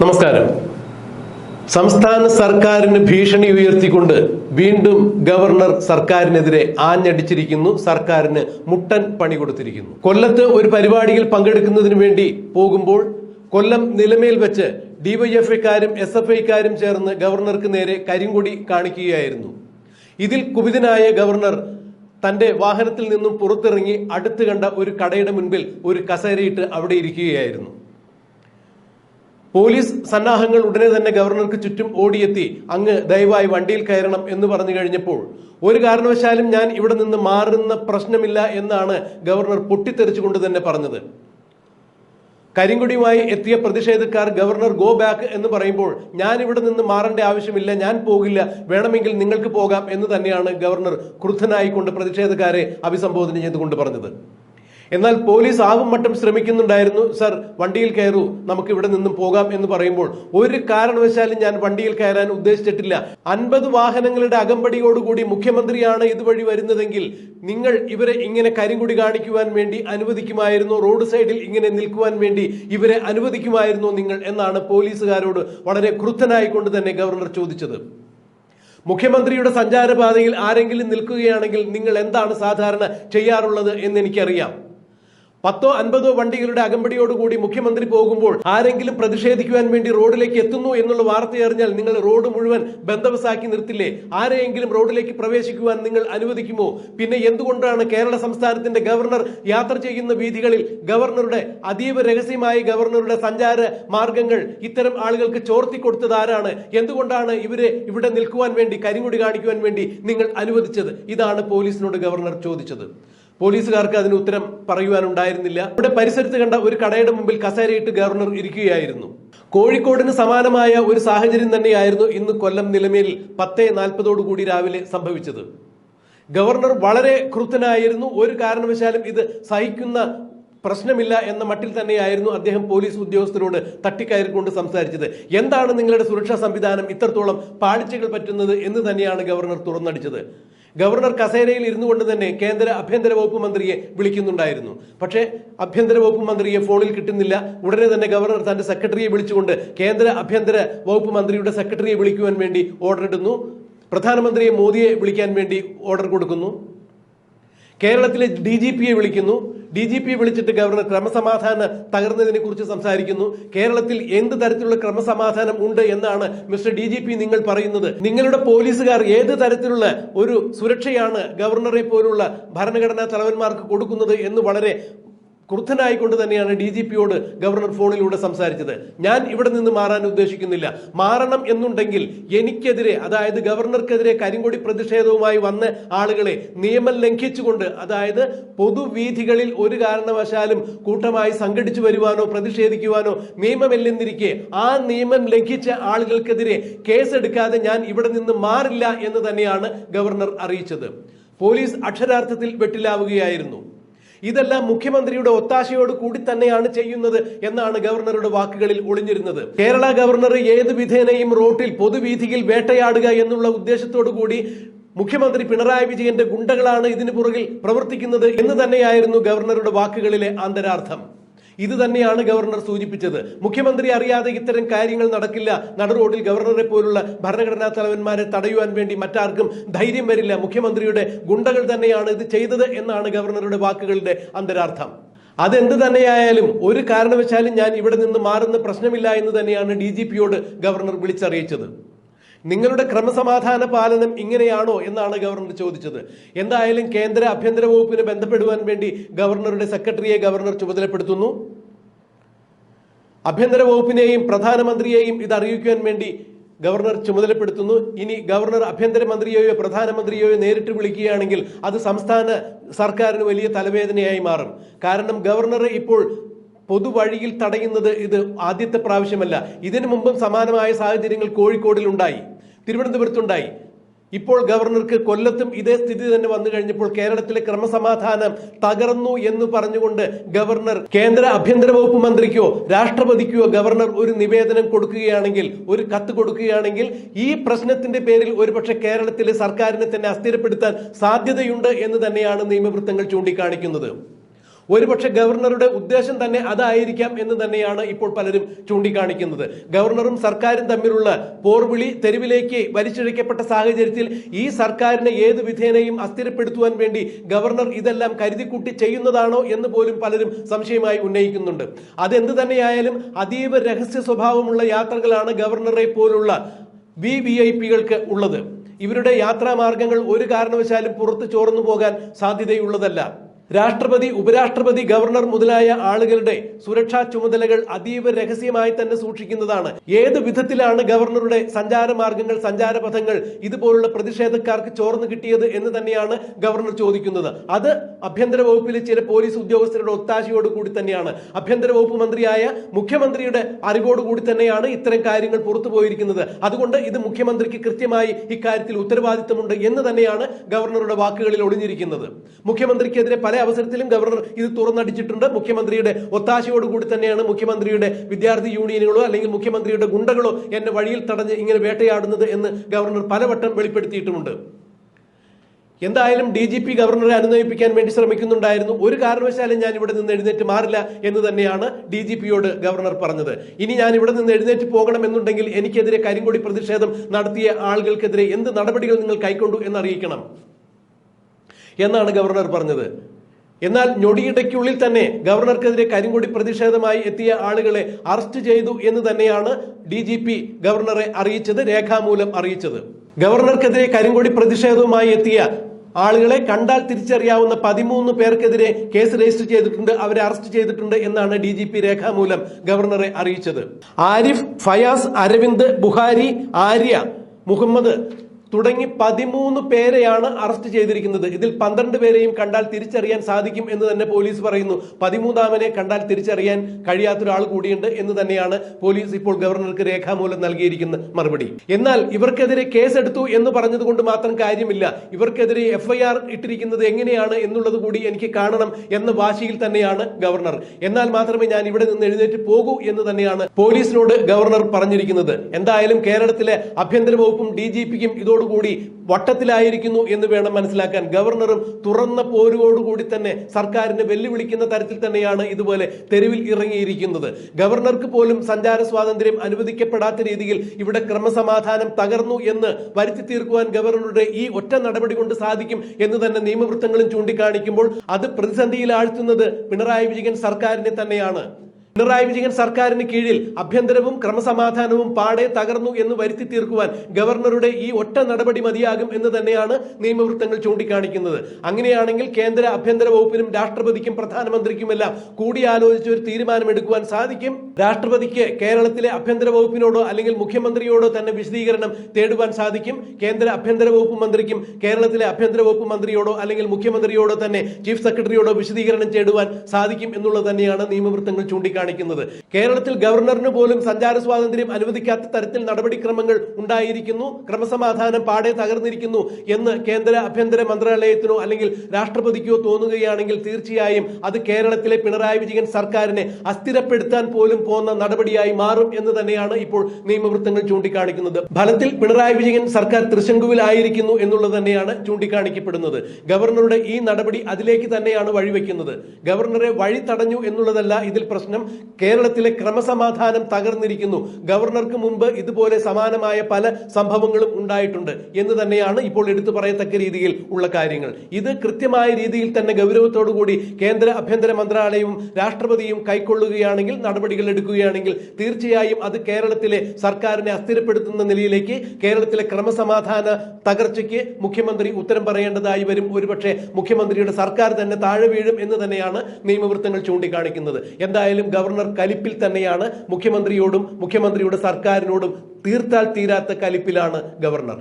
നമസ്കാരം. സംസ്ഥാന സർക്കാരിന് ഭീഷണി ഉയർത്തിക്കൊണ്ട് വീണ്ടും ഗവർണർ സർക്കാരിനെതിരെ ആഞ്ഞടിച്ചിരിക്കുന്നു. സർക്കാരിന് മുട്ടൻ പണി കൊടുത്തിരിക്കുന്നു. കൊല്ലത്ത് ഒരു പരിപാടിയിൽ പങ്കെടുക്കുന്നതിന് വേണ്ടി പോകുമ്പോൾ കൊല്ലം നിലമേൽ വെച്ച് ഡിവൈഎഫ്ഐക്കാരും എസ് എഫ് ഐക്കാരും ചേർന്ന് ഗവർണർക്ക് നേരെ കരിങ്കൊടി കാണിക്കുകയായിരുന്നു. ഇതിൽ കുപിതനായ ഗവർണർ തന്റെ വാഹനത്തിൽ നിന്നും പുറത്തിറങ്ങി അടുത്ത് കണ്ട ഒരു കടയുടെ മുൻപിൽ ഒരു കസേരയിട്ട് അവിടെ ഇരിക്കുകയായിരുന്നു. പോലീസ് സന്നാഹങ്ങൾ ഉടനെ തന്നെ ഗവർണർക്ക് ചുറ്റും ഓടിയെത്തി അങ്ങ് ദയവായി വണ്ടിയിൽ കയറണം എന്ന് പറഞ്ഞു കഴിഞ്ഞപ്പോൾ ഒരു കാരണവശാലും ഞാൻ ഇവിടെ നിന്ന് മാറുന്ന പ്രശ്നമില്ല എന്നാണ് ഗവർണർ പൊട്ടിത്തെറിച്ചുകൊണ്ട് തന്നെ പറഞ്ഞത്. കരിങ്കുടിയുമായി എത്തിയ പ്രതിഷേധക്കാർ ഗവർണർ ഗോ ബാക്ക് എന്ന് പറയുമ്പോൾ ഞാൻ ഇവിടെ നിന്ന് മാറേണ്ട ആവശ്യമില്ല ഞാൻ പോകില്ല വേണമെങ്കിൽ നിങ്ങൾക്ക് പോകാം എന്ന് തന്നെയാണ് ഗവർണർ ക്രുദ്ധനായിക്കൊണ്ട് പ്രതിഷേധക്കാരെ അഭിസംബോധന ചെയ്തുകൊണ്ട് പറഞ്ഞത്. എന്നാൽ പോലീസ് ആവും മട്ടും ശ്രമിക്കുന്നുണ്ടായിരുന്നു. സർ വണ്ടിയിൽ കയറൂ. നമുക്ക് ഇവിടെ നിന്നും പോകാം എന്ന് പറയുമ്പോൾ ഒരു കാരണവശാലും ഞാൻ വണ്ടിയിൽ കയറാൻ ഉദ്ദേശിച്ചിട്ടില്ല. അൻപത് വാഹനങ്ങളുടെ അകമ്പടിയോടുകൂടി മുഖ്യമന്ത്രിയാണ് ഇതുവഴി വരുന്നതെങ്കിൽ നിങ്ങൾ ഇവരെ ഇങ്ങനെ കരിങ്കുടി കാണിക്കുവാൻ വേണ്ടി അനുവദിക്കുമായിരുന്നു? റോഡ് സൈഡിൽ ഇങ്ങനെ നിൽക്കുവാൻ വേണ്ടി ഇവരെ അനുവദിക്കുമായിരുന്നു നിങ്ങൾ എന്നാണ് പോലീസുകാരോട് വളരെ ക്രുദ്ധനായിക്കൊണ്ട് തന്നെ ഗവർണർ ചോദിച്ചത്. മുഖ്യമന്ത്രിയുടെ സഞ്ചാരപാതയിൽ ആരെങ്കിലും നിൽക്കുകയാണെങ്കിൽ നിങ്ങൾ എന്താണ് സാധാരണ ചെയ്യാറുള്ളത് എന്ന് എനിക്കറിയാം. പത്തോ അൻപതോ വണ്ടികളുടെ അകമ്പടിയോടുകൂടി മുഖ്യമന്ത്രി പോകുമ്പോൾ ആരെങ്കിലും പ്രതിഷേധിക്കുവാൻ വേണ്ടി റോഡിലേക്ക് എത്തുന്നു എന്നുള്ള വാർത്ത അറിഞ്ഞാൽ നിങ്ങൾ റോഡ് മുഴുവൻ ബന്ധവസാക്കി നിർത്തില്ലേ? ആരെയെങ്കിലും റോഡിലേക്ക് പ്രവേശിക്കുവാൻ നിങ്ങൾ അനുവദിക്കുമോ? പിന്നെ എന്തുകൊണ്ടാണ് കേരള സംസ്ഥാനത്തിന്റെ ഗവർണർ യാത്ര ചെയ്യുന്ന വീഥികളിൽ ഗവർണറുടെ അതീവ രഹസ്യമായി ഗവർണറുടെ സഞ്ചാര മാർഗങ്ങൾ ഇത്തരം ആളുകൾക്ക് ചോർത്തി കൊടുത്തത് ആരാണ്? എന്തുകൊണ്ടാണ് ഇവരെ ഇവിടെ നിൽക്കുവാൻ വേണ്ടി കരിമുടി കാണിക്കുവാൻ വേണ്ടി നിങ്ങൾ അനുവദിച്ചത്? ഇതാണ് പോലീസിനോട് ഗവർണർ ചോദിച്ചത്. പോലീസുകാർക്ക് അതിന് ഉത്തരം പറയുവാനുണ്ടായിരുന്നില്ല. ഇവിടെ പരിസരത്ത് കണ്ട ഒരു കടയുടെ മുമ്പിൽ കസേരയിട്ട് ഗവർണർ ഇരിക്കുകയായിരുന്നു. കോഴിക്കോടിന് സമാനമായ ഒരു സാഹചര്യം തന്നെയായിരുന്നു ഇന്ന് കൊല്ലം നിലമേൽ പത്തേ നാൽപ്പതോടു കൂടി രാവിലെ സംഭവിച്ചത്. ഗവർണർ വളരെ ക്രുദ്ധനായിരുന്നു. ഒരു കാരണവശാലും ഇത് സഹിക്കുന്ന പ്രശ്നമില്ല എന്ന മട്ടിൽ തന്നെയായിരുന്നു അദ്ദേഹം പോലീസ് ഉദ്യോഗസ്ഥരോട് തട്ടിക്കയറിക്കൊണ്ട് സംസാരിച്ചത്. എന്താണ് നിങ്ങളുടെ സുരക്ഷാ സംവിധാനം ഇത്രത്തോളം പാളിച്ചകൾ പറ്റുന്നത് എന്ന് തന്നെയാണ് ഗവർണർ തുറന്നടിച്ചത്. ഗവർണർ കസേരയിൽ ഇരുന്നു കൊണ്ട് തന്നെ കേന്ദ്ര ആഭ്യന്തര വകുപ്പ് മന്ത്രിയെ വിളിക്കുന്നുണ്ടായിരുന്നു. പക്ഷേ ആഭ്യന്തര വകുപ്പ് മന്ത്രിയെ ഫോണിൽ കിട്ടുന്നില്ല. ഉടനെ തന്നെ ഗവർണർ തന്റെ സെക്രട്ടറിയെ വിളിച്ചുകൊണ്ട് കേന്ദ്ര ആഭ്യന്തര വകുപ്പ് മന്ത്രിയുടെ സെക്രട്ടറിയെ വിളിക്കുവാൻ വേണ്ടി ഓർഡർ ഇടുന്നു. പ്രധാനമന്ത്രിയെ മോദിയെ വിളിക്കാൻ വേണ്ടി ഓർഡർ കൊടുക്കുന്നു. കേരളത്തിലെ ഡി ജി പിയെ വിളിക്കുന്നു. ഡി ജി പി വിളിച്ചിട്ട് ഗവർണർ ക്രമസമാധാനം തകർന്നതിനെ കുറിച്ച് സംസാരിക്കുന്നു. കേരളത്തിൽ എന്ത് തരത്തിലുള്ള ക്രമസമാധാനം ഉണ്ട് എന്നാണ് മിസ്റ്റർ ഡി ജി പി നിങ്ങൾ പറയുന്നത്. നിങ്ങളുടെ പോലീസുകാർ ഏത് തരത്തിലുള്ള ഒരു സുരക്ഷയാണ് ഗവർണറെ പോലുള്ള ഭരണഘടനാ തലവന്മാർക്ക് കൊടുക്കുന്നത് എന്ന് വളരെ ക്രുദ്ധനായിക്കൊണ്ട് തന്നെയാണ് ഡി ജി പിയോട് ഗവർണർ ഫോണിലൂടെ സംസാരിച്ചത്. ഞാൻ ഇവിടെ നിന്ന് മാറാൻ ഉദ്ദേശിക്കുന്നില്ല. മാറണം എന്നുണ്ടെങ്കിൽ എനിക്കെതിരെ അതായത് ഗവർണർക്കെതിരെ കരിങ്കൊടി പ്രതിഷേധവുമായി വന്ന ആളുകളെ നിയമം ലംഘിച്ചുകൊണ്ട് അതായത് പൊതുവീഥികളിൽ ഒരു കാരണവശാലും കൂട്ടമായി സംഘടിച്ചു വരുവാനോ പ്രതിഷേധിക്കുവാനോ നിയമമില്ലെന്നിരിക്കെ ആ നിയമം ലംഘിച്ച ആളുകൾക്കെതിരെ കേസെടുക്കാതെ ഞാൻ ഇവിടെ നിന്ന് മാറില്ല എന്ന് തന്നെയാണ് ഗവർണർ അറിയിച്ചത്. പോലീസ് അക്ഷരാർത്ഥത്തിൽ വെട്ടിലാവുകയായിരുന്നു. ഇതെല്ലാം മുഖ്യമന്ത്രിയുടെ ഒത്താശയോട് കൂടി തന്നെയാണ് ചെയ്യുന്നത് എന്നാണ് ഗവർണറുടെ വാക്കുകളിൽ ഒളിഞ്ഞിരുന്നത്. കേരള ഗവർണർ ഏത് വിധേനയും റോട്ടിൽ പൊതുവീഥിയിൽ വേട്ടയാടുക എന്നുള്ള ഉദ്ദേശത്തോടു കൂടി മുഖ്യമന്ത്രി പിണറായി വിജയന്റെ ഗുണ്ടകളാണ് ഇതിനു പുറകിൽ പ്രവർത്തിക്കുന്നത് എന്ന് തന്നെയായിരുന്നു ഗവർണറുടെ വാക്കുകളിലെ ആന്തരാർത്ഥം. ഇത് തന്നെയാണ് ഗവർണർ സൂചിപ്പിച്ചത്. മുഖ്യമന്ത്രി അറിയാതെ ഇത്തരം കാര്യങ്ങൾ നടക്കില്ല. നട റോഡിൽ ഗവർണറെ പോലുള്ള ഭരണഘടനാ തലവന്മാരെ തടയുവാൻ വേണ്ടി മറ്റാർക്കും ധൈര്യം വരില്ല. മുഖ്യമന്ത്രിയുടെ ഗുണ്ടകൾ തന്നെയാണ് ഇത് ചെയ്തത് എന്നാണ് ഗവർണറുടെ വാക്കുകളുടെ അന്തരാർത്ഥം. അതെന്ത് തന്നെയായാലും ഒരു കാരണവശാലും ഞാൻ ഇവിടെ നിന്ന് മാറുന്ന പ്രശ്നമില്ല എന്ന് തന്നെയാണ് ഡി ഗവർണർ വിളിച്ചറിയിച്ചത്. നിങ്ങളുടെ ക്രമസമാധാന പാലനം ഇങ്ങനെയാണോ എന്നാണ് ഗവർണർ ചോദിച്ചത്. എന്തായാലും കേന്ദ്ര ആഭ്യന്തര വകുപ്പിനെ ബന്ധപ്പെടുവാൻ വേണ്ടി ഗവർണറുടെ സെക്രട്ടറിയെ ഗവർണർ ചുമതലപ്പെടുത്തുന്നു. ആഭ്യന്തര വകുപ്പിനെയും പ്രധാനമന്ത്രിയെയും ഇത് അറിയിക്കുവാൻ വേണ്ടി ഗവർണർ ചുമതലപ്പെടുത്തുന്നു. ഇനി ഗവർണർ ആഭ്യന്തരമന്ത്രിയെയോ പ്രധാനമന്ത്രിയെയോ നേരിട്ട് വിളിക്കുകയാണെങ്കിൽ അത് സംസ്ഥാന സർക്കാരിന് വലിയ തലവേദനയായി മാറും. കാരണം ഗവർണർ ഇപ്പോൾ പൊതുവഴിയിൽ തടയുന്നത് ഇത് ആദ്യത്തെ പ്രാവശ്യമല്ല. ഇതിനു മുമ്പും സമാനമായ സാഹചര്യങ്ങൾ കോഴിക്കോടിൽ ഉണ്ടായി. തിരുവനന്തപുരത്തുണ്ടായി. ഇപ്പോൾ ഗവർണർക്ക് കൊല്ലത്തും ഇതേ സ്ഥിതി തന്നെ വന്നു കഴിഞ്ഞപ്പോൾ കേരളത്തിലെ ക്രമസമാധാനം തകർന്നു എന്ന് പറഞ്ഞുകൊണ്ട് ഗവർണർ കേന്ദ്ര ആഭ്യന്തര വകുപ്പ് മന്ത്രിക്കോ രാഷ്ട്രപതിക്കോ ഗവർണർ ഒരു നിവേദനം കൊടുക്കുകയാണെങ്കിൽ ഒരു കത്ത് കൊടുക്കുകയാണെങ്കിൽ ഈ പ്രശ്നത്തിന്റെ പേരിൽ ഒരുപക്ഷെ കേരളത്തിലെ സർക്കാരിനെ തന്നെ അസ്ഥിരപ്പെടുത്താൻ സാധ്യതയുണ്ട് എന്ന് തന്നെയാണ് നിയമവൃത്തങ്ങൾ ചൂണ്ടിക്കാണിക്കുന്നത്. ഒരുപക്ഷെ ഗവർണറുടെ ഉദ്ദേശം തന്നെ അതായിരിക്കാം എന്ന് തന്നെയാണ് ഇപ്പോൾ പലരും ചൂണ്ടിക്കാണിക്കുന്നത്. ഗവർണറും സർക്കാരും തമ്മിലുള്ള പോർവിളി തെരുവിലേക്ക് വലിച്ചിഴക്കപ്പെട്ട സാഹചര്യത്തിൽ ഈ സർക്കാരിനെ ഏത് വിധേനയും അസ്ഥിരപ്പെടുത്തുവാൻ വേണ്ടി ഗവർണർ ഇതെല്ലാം കരുതിക്കൂട്ടി ചെയ്യുന്നതാണോ എന്ന് പോലും പലരും സംശയമായി ഉന്നയിക്കുന്നുണ്ട്. അതെന്ത് തന്നെയായാലും അതീവ രഹസ്യ സ്വഭാവമുള്ള യാത്രകളാണ് ഗവർണറെ പോലുള്ള വി വി ഐ പികൾക്ക് ഉള്ളത്. ഇവരുടെ യാത്രാമാർഗങ്ങൾ ഒരു കാരണവശാലും പുറത്തു ചോർന്നു പോകാൻ സാധ്യതയുള്ളതല്ല. രാഷ്ട്രപതി ഉപരാഷ്ട്രപതി ഗവർണർ മുതലായ ആളുകളുടെ സുരക്ഷാ ചുമതലകൾ അതീവ രഹസ്യമായി തന്നെ സൂക്ഷിക്കുന്നതാണ്. ഏത് വിധത്തിലാണ് ഗവർണറുടെ സഞ്ചാര മാർഗങ്ങൾ സഞ്ചാരപഥങ്ങൾ ഇതുപോലുള്ള പ്രതിഷേധക്കാർക്ക് ചോർന്നു കിട്ടിയത് എന്ന് തന്നെയാണ് ഗവർണർ ചോദിക്കുന്നത്. അത് ആഭ്യന്തര വകുപ്പിലെ ചില പോലീസ് ഉദ്യോഗസ്ഥരുടെ ഒത്താശയോട് കൂടി തന്നെയാണ്. ആഭ്യന്തര വകുപ്പ് മന്ത്രിയായ മുഖ്യമന്ത്രിയുടെ അറിവോട് കൂടി തന്നെയാണ് ഇത്തരം കാര്യങ്ങൾ പുറത്തു പോയിരിക്കുന്നത്. അതുകൊണ്ട് ഇത് മുഖ്യമന്ത്രിക്ക് കൃത്യമായി ഇക്കാര്യത്തിൽ ഉത്തരവാദിത്തമുണ്ട് എന്ന് തന്നെയാണ് ഗവർണറുടെ വാക്കുകളിൽ ഒളിഞ്ഞിരിക്കുന്നത്. മുഖ്യമന്ത്രിക്കെതിരെ പല അവസരത്തിലും ഗവർണർ ഇത് തുറന്നടിച്ചിട്ടുണ്ട്. മുഖ്യമന്ത്രിയുടെ ഒത്താശയോടുകൂടി തന്നെയാണ് മുഖ്യമന്ത്രിയുടെ വിദ്യാർത്ഥി യൂണിയനുകളോ അല്ലെങ്കിൽ മുഖ്യമന്ത്രിയുടെ ഗുണ്ടകളോ എന്നെ വഴിയിൽ തടഞ്ഞ് ഇങ്ങനെ വേട്ടയാടുന്നത് എന്ന് ഗവർണർ പലവട്ടം വെളിപ്പെടുത്തിയിട്ടുമുണ്ട്. എന്തായാലും ഡി ജി പി ഗവർണറെ അനുനയിപ്പിക്കാൻ വേണ്ടി ശ്രമിക്കുന്നുണ്ടായിരുന്നു. ഒരു കാരണവശാലും ഞാൻ ഇവിടെ നിന്ന് എഴുന്നേറ്റ് മാറില്ല എന്ന് തന്നെയാണ് ഡി ജി പിയോട് ഗവർണർ പറഞ്ഞത്. ഇനി ഞാൻ ഇവിടെ നിന്ന് എഴുന്നേറ്റ് പോകണമെന്നുണ്ടെങ്കിൽ എനിക്കെതിരെ കരിങ്കൊടി പ്രതിഷേധം നടത്തിയ ആളുകൾക്കെതിരെ എന്ത് നടപടികൾ നിങ്ങൾ കൈക്കൊണ്ടു എന്നറിയിക്കണം എന്നാണ് ഗവർണർ പറഞ്ഞത്. എന്നാൽ ഞൊടിയിടയ്ക്കുള്ളിൽ തന്നെ ഗവർണർക്കെതിരെ കരിങ്കൊടി പ്രതിഷേധമായി എത്തിയ ആളുകളെ അറസ്റ്റ് ചെയ്തു എന്ന് തന്നെയാണ് ഡി ജി പി ഗവർണറെ അറിയിച്ചത് രേഖാമൂലം അറിയിച്ചത്. ഗവർണർക്കെതിരെ കരിങ്കൊടി പ്രതിഷേധവുമായി എത്തിയ ആളുകളെ കണ്ടാൽ തിരിച്ചറിയാവുന്ന പതിമൂന്ന് പേർക്കെതിരെ കേസ് രജിസ്റ്റർ ചെയ്തിട്ടുണ്ട് അവരെ അറസ്റ്റ് ചെയ്തിട്ടുണ്ട് എന്നാണ് ഡി ജി പി രേഖാമൂലം ഗവർണറെ അറിയിച്ചത്. ആരിഫ് ഫയാസ് അരവിന്ദ് ബുഹാരി ആര്യ മുഹമ്മദ് തുടങ്ങി പതിമൂന്ന് പേരെയാണ് അറസ്റ്റ് ചെയ്തിരിക്കുന്നത്. ഇതിൽ പന്ത്രണ്ട് പേരെയും കണ്ടാൽ തിരിച്ചറിയാൻ സാധിക്കും എന്ന് തന്നെ പോലീസ് പറയുന്നു. പതിമൂന്നാമനെ കണ്ടാൽ തിരിച്ചറിയാൻ കഴിയാത്തൊരാൾ കൂടിയുണ്ട് എന്ന് തന്നെയാണ് പോലീസ് ഇപ്പോൾ ഗവർണർക്ക് രേഖാമൂലം നൽകിയിരിക്കുന്ന മറുപടി. എന്നാൽ ഇവർക്കെതിരെ കേസെടുത്തു എന്ന് പറഞ്ഞതുകൊണ്ട് മാത്രം കാര്യമില്ല. ഇവർക്കെതിരെ എഫ്ഐആർ ഇട്ടിരിക്കുന്നത് എങ്ങനെയാണ് എന്നുള്ളത് കൂടി എനിക്ക് കാണണം എന്ന വാശിയിൽ തന്നെയാണ് ഗവർണർ. എന്നാൽ മാത്രമേ ഞാൻ ഇവിടെ നിന്ന് എഴുന്നേറ്റ് പോകൂ എന്ന് തന്നെയാണ് പോലീസിനോട് ഗവർണർ പറഞ്ഞിരിക്കുന്നത്. എന്തായാലും കേരളത്തിലെ ആഭ്യന്തര വകുപ്പും ഡി ജി പിക്കും ഇതോടുകൂടി വട്ടത്തിലായിരിക്കുന്നു എന്ന് വേണം മനസ്സിലാക്കാൻ. ഗവർണറും തുറന്ന പോരുകോടുകൂടി തന്നെ സർക്കാരിനെ വെല്ലുവിളിക്കുന്ന തരത്തിൽ തന്നെയാണ് ഇതുപോലെ തെരുവിൽ ഇറങ്ങിയിരിക്കുന്നത്. ഗവർണർക്ക് പോലും സഞ്ചാര സ്വാതന്ത്ര്യം അനുവദിക്കപ്പെടാത്ത രീതിയിൽ ഇവിടെ ക്രമസമാധാനം തകർന്നു എന്ന് വരുത്തി തീർക്കുവാൻ ഗവർണറുടെ ഈ ഒറ്റ നടപടി കൊണ്ട് സാധിക്കും എന്ന് തന്നെ നിയമവൃത്തങ്ങളും ചൂണ്ടിക്കാണിക്കുമ്പോൾ അത് പ്രതിസന്ധിയിൽ ആഴ്ത്തുന്നത് പിണറായി വിജയൻ സർക്കാരിനെ തന്നെയാണ്. പിണറായി വിജയൻ സർക്കാരിന് കീഴിൽ അഭ്യന്തരവും ക്രമസമാധാനവും പാടെ തകർന്നു എന്ന് വരുത്തി തീർക്കുവാൻ ഗവർണറുടെ ഈ ഒറ്റ നടപടി മതിയാകും എന്ന് തന്നെയാണ് നിയമവൃത്തങ്ങൾ ചൂണ്ടിക്കാണിക്കുന്നത്. അങ്ങനെയാണെങ്കിൽ കേന്ദ്ര ആഭ്യന്തര വകുപ്പിനും രാഷ്ട്രപതിക്കും പ്രധാനമന്ത്രിക്കുമെല്ലാം കൂടിയാലോചിച്ച് ഒരു തീരുമാനമെടുക്കുവാൻ സാധിക്കും. രാഷ്ട്രപതിക്ക് കേരളത്തിലെ ആഭ്യന്തര വകുപ്പിനോടോ അല്ലെങ്കിൽ മുഖ്യമന്ത്രിയോടോ തന്നെ വിശദീകരണം തേടുവാൻ സാധിക്കും. കേന്ദ്ര ആഭ്യന്തര വകുപ്പ് മന്ത്രിക്കും കേരളത്തിലെ ആഭ്യന്തര വകുപ്പ് മന്ത്രിയോടോ അല്ലെങ്കിൽ മുഖ്യമന്ത്രിയോടോ തന്നെ ചീഫ് സെക്രട്ടറിയോടോ വിശദീകരണം തേടുവാൻ സാധിക്കും എന്നുള്ളത് തന്നെയാണ് നിയമവൃത്തങ്ങൾ ചൂണ്ടിക്കാണിക്കുന്നത്. കേരളത്തിൽ ഗവർണറിന് പോലും സഞ്ചാര സ്വാതന്ത്ര്യം അനുവദിക്കാത്ത തരത്തിൽ നടപടിക്രമങ്ങൾ ഉണ്ടായിരിക്കുന്നു. ക്രമസമാധാനം പാടെ തകർന്നിരിക്കുന്നു എന്ന് കേന്ദ്ര ആഭ്യന്തര മന്ത്രാലയത്തിനോ അല്ലെങ്കിൽ രാഷ്ട്രപതിക്കോ തോന്നുകയാണെങ്കിൽ തീർച്ചയായും അത് കേരളത്തിലെ പിണറായി വിജയൻ സർക്കാരിനെ അസ്ഥിരപ്പെടുത്താൻ പോലും പോകുന്ന നടപടിയായി മാറും എന്ന് തന്നെയാണ് ഇപ്പോൾ നിയമവൃത്തങ്ങൾ ചൂണ്ടിക്കാണിക്കുന്നത്. ഫലത്തിൽ പിണറായി വിജയൻ സർക്കാർ തൃശങ്കുവിലായിരിക്കുന്നു എന്നുള്ളത് തന്നെയാണ് ചൂണ്ടിക്കാണിക്കപ്പെടുന്നത്. ഗവർണറുടെ ഈ നടപടി അതിലേക്ക് തന്നെയാണ് വഴിവെക്കുന്നത്. ഗവർണറെ വഴി തടഞ്ഞു എന്നുള്ളതല്ല ഇതിൽ പ്രശ്നം. കേരളത്തിലെ ക്രമസമാധാനം തകർന്നിരിക്കുന്നു. ഗവർണർക്ക് മുമ്പ് ഇതുപോലെ സമാനമായ പല സംഭവങ്ങളും ഉണ്ടായിട്ടുണ്ട് എന്ന് തന്നെയാണ് ഇപ്പോൾ എടുത്തു പറയത്തക്ക രീതിയിൽ ഉള്ള കാര്യങ്ങൾ. ഇത് കൃത്യമായ രീതിയിൽ തന്നെ ഗൗരവത്തോടു കൂടി കേന്ദ്ര ആഭ്യന്തര മന്ത്രാലയവും രാഷ്ട്രപതിയും കൈക്കൊള്ളുകയാണെങ്കിൽ നടപടികൾ എടുക്കുകയാണെങ്കിൽ തീർച്ചയായും അത് കേരളത്തിലെ സർക്കാരിനെ അസ്ഥിരപ്പെടുത്തുന്ന നിലയിലേക്ക് കേരളത്തിലെ ക്രമസമാധാന തകർച്ചയ്ക്ക് മുഖ്യമന്ത്രി ഉത്തരം പറയേണ്ടതായി വരും. ഒരുപക്ഷെ മുഖ്യമന്ത്രിയുടെ സർക്കാർ തന്നെ താഴെ വീഴും എന്ന് തന്നെയാണ് നിയമവൃത്തങ്ങൾ ചൂണ്ടിക്കാണിക്കുന്നത്. എന്തായാലും ഗവർണർ കലിപ്പിൽ തന്നെയാണ് മുഖ്യമന്ത്രിയോടും മുഖ്യമന്ത്രിയുടെ സർക്കാരിനോടും തീർത്താൽ തീരാത്ത കലിപ്പിലാണ് ഗവർണർ.